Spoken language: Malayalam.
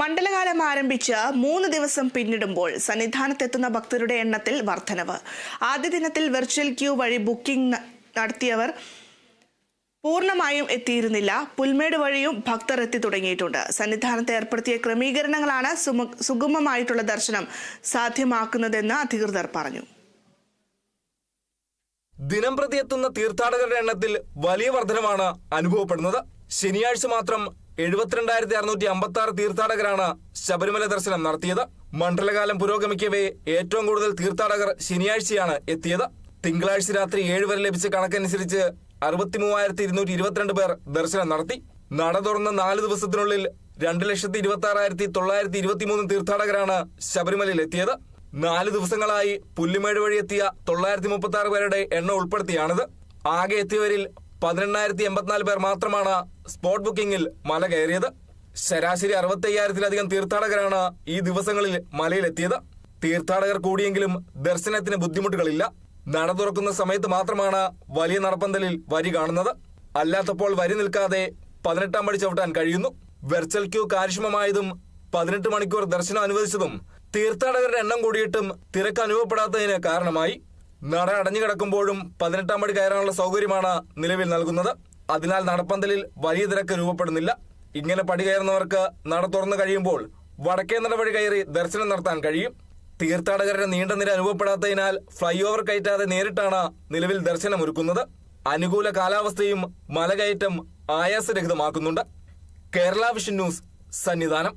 മണ്ഡലകാലം ആരംഭിച്ച് മൂന്ന് ദിവസം പിന്നിടുമ്പോൾ സന്നിധാനത്തെത്തുന്ന ഭക്തരുടെ എണ്ണത്തിൽ വർധനവ്. ആദ്യ ദിനത്തിൽ വെർച്വൽ ക്യൂ വഴി ബുക്കിംഗ് നടത്തിയവർ പൂർണമായും എത്തിയിരുന്നില്ല. പുൽമേട് വഴിയും ഭക്തർ എത്തി തുടങ്ങിയിട്ടുണ്ട്. സന്നിധാനത്ത് ഏർപ്പെടുത്തിയ ക്രമീകരണങ്ങളാണ് സുഗമമായിട്ടുള്ള ദർശനം സാധ്യമാക്കുന്നതെന്ന് അധികൃതർ പറഞ്ഞു. ദിനം പ്രതി എത്തുന്ന തീർത്ഥാടകരുടെ എണ്ണത്തിൽ വലിയ വർധനമാണ് അനുഭവപ്പെടുന്നത്. ശനിയാഴ്ച മാത്രം എഴുപത്തിരണ്ടായിരത്തി അറുന്നൂറ്റി അമ്പത്തി ആറ് തീർത്ഥാടകരാണ് ശബരിമല ദർശനം നടത്തിയത്. മണ്ഡലകാലം പുരോഗമിക്കവേ ഏറ്റവും കൂടുതൽ തീർത്ഥാടകർ ശനിയാഴ്ചയാണ് എത്തിയത്. തിങ്കളാഴ്ച രാത്രി ഏഴ് വരെ ലഭിച്ച കണക്കനുസരിച്ച് അറുപത്തി ഇരുന്നൂറ്റി ഇരുപത്തിരണ്ട് പേർ ദർശനം നടത്തി. നട തുറന്ന നാല് ദിവസത്തിനുള്ളിൽ രണ്ട് ലക്ഷത്തി ഇരുപത്തി ആറായിരത്തി തൊള്ളായിരത്തി ഇരുപത്തിമൂന്ന് തീർത്ഥാടകരാണ് ശബരിമലയിൽ എത്തിയത്. നാല് ദിവസങ്ങളായി പുല്ലുമേട് എത്തിയ തൊള്ളായിരത്തി മുപ്പത്തി ആറ് പേരുടെ എണ്ണം ഉൾപ്പെടുത്തിയാണിത്. ആകെ എത്തിയവരിൽ പതിനെണ്ണായിരത്തി എൺപത്തിനാല് പേർ മാത്രമാണ് സ്പോട്ട് ബുക്കിംഗിൽ മല കയറിയത്. ശരാശരി അറുപത്തി അയ്യായിരത്തിലധികം തീർത്ഥാടകരാണ് ഈ ദിവസങ്ങളിൽ മലയിലെത്തിയത്. തീർത്ഥാടകർ കൂടിയെങ്കിലും ദർശനത്തിന് ബുദ്ധിമുട്ടുകളില്ല. നട തുറക്കുന്ന സമയത്ത് മാത്രമാണ് വലിയ നടപ്പന്തലിൽ വരി കാണുന്നത്. അല്ലാത്തപ്പോൾ വരി നിൽക്കാതെ പതിനെട്ടാം പടി ചവിട്ടാൻ കഴിയുന്നു. വെർച്വൽ ക്യൂ കാര്യക്ഷമമായതും പതിനെട്ട് മണിക്കൂർ ദർശനം അനുവദിച്ചതും തീർത്ഥാടകരുടെ എണ്ണം കൂടിയിട്ടും തിരക്ക് അനുഭവപ്പെടാത്തതിന് കാരണമായി. നട അടഞ്ഞു കിടക്കുമ്പോഴും പതിനെട്ടാം പടി കയറാനുള്ള സൗകര്യമാണ് നിലവിൽ നൽകുന്നത്. അതിനാൽ നടപ്പന്തലിൽ വലിയ തിരക്ക് രൂപപ്പെടുന്നില്ല. ഇങ്ങനെ പടി കയറുന്നവർക്ക് നട തുറന്നു കഴിയുമ്പോൾ വടക്കേ നട വഴി കയറി ദർശനം നടത്താൻ കഴിയും. തീർത്ഥാടകരുടെ നീണ്ട നിര അനുഭവപ്പെടാത്തതിനാൽ ഫ്ലൈ ഓവർ കയറ്റാതെ നേരിട്ടാണ് നിലവിൽ ദർശനം ഒരുക്കുന്നത് അനുകൂല കാലാവസ്ഥയും മലകയറ്റം ആയാസരഹിതമാക്കുന്നുണ്ട്. Kerala vision news Sannidhanam.